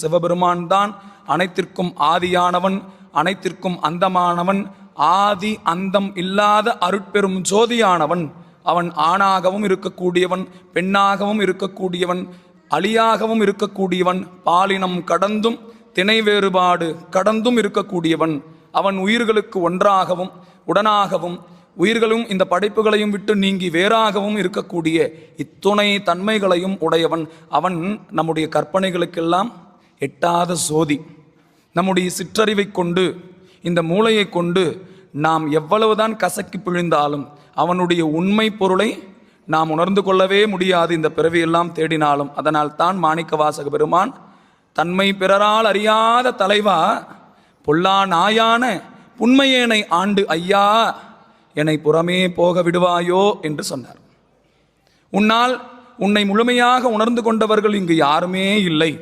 சிவபெருமான் தான் அனைத்திற்கும் ஆதியானவன் அனைத்திற்கும் அந்தமானவன் ஆதி அந்தம் இல்லாத அருட்பெரும் ஜோதியானவன். அவன் ஆணாகவும் இருக்கக்கூடியவன் பெண்ணாகவும் இருக்கக்கூடியவன் அழியாகவும் இருக்கக்கூடியவன் பாலினம் கடந்தும் திணை வேறுபாடு கடந்தும் இருக்கக்கூடியவன். அவன் உயிர்களுக்கு ஒன்றாகவும் உடனாகவும் உயிர்களும் இந்த படைப்புகளையும் விட்டு நீங்கி வேறாகவும் இருக்கக்கூடிய இத்துணை தன்மைகளையும் உடையவன். அவன் நம்முடைய கற்பனைகளுக்கெல்லாம் எட்டாத சோதி. நம்முடைய சிற்றறிவை கொண்டு இந்த மூளையை கொண்டு நாம் எவ்வளவுதான் கசக்கி பிழிந்தாலும் அவனுடைய உண்மை பொருளை நாம் உணர்ந்து கொள்ளவே முடியாது. இந்த பிறவியெல்லாம் தேடினாலும் அதனால் தான் மாணிக்க வாசக பெருமான் தன்மை பிறரால் அறியாத தலைவா பொல்லா நாயான புண்மையேனை ஆண்டு ஐயா என்னை புறமே போக விடுவாயோ என்று சொன்னார். உன்னால் உன்னை முழுமையாக உணர்ந்து கொண்டவர்கள் இங்கு யாருமே இல்லை.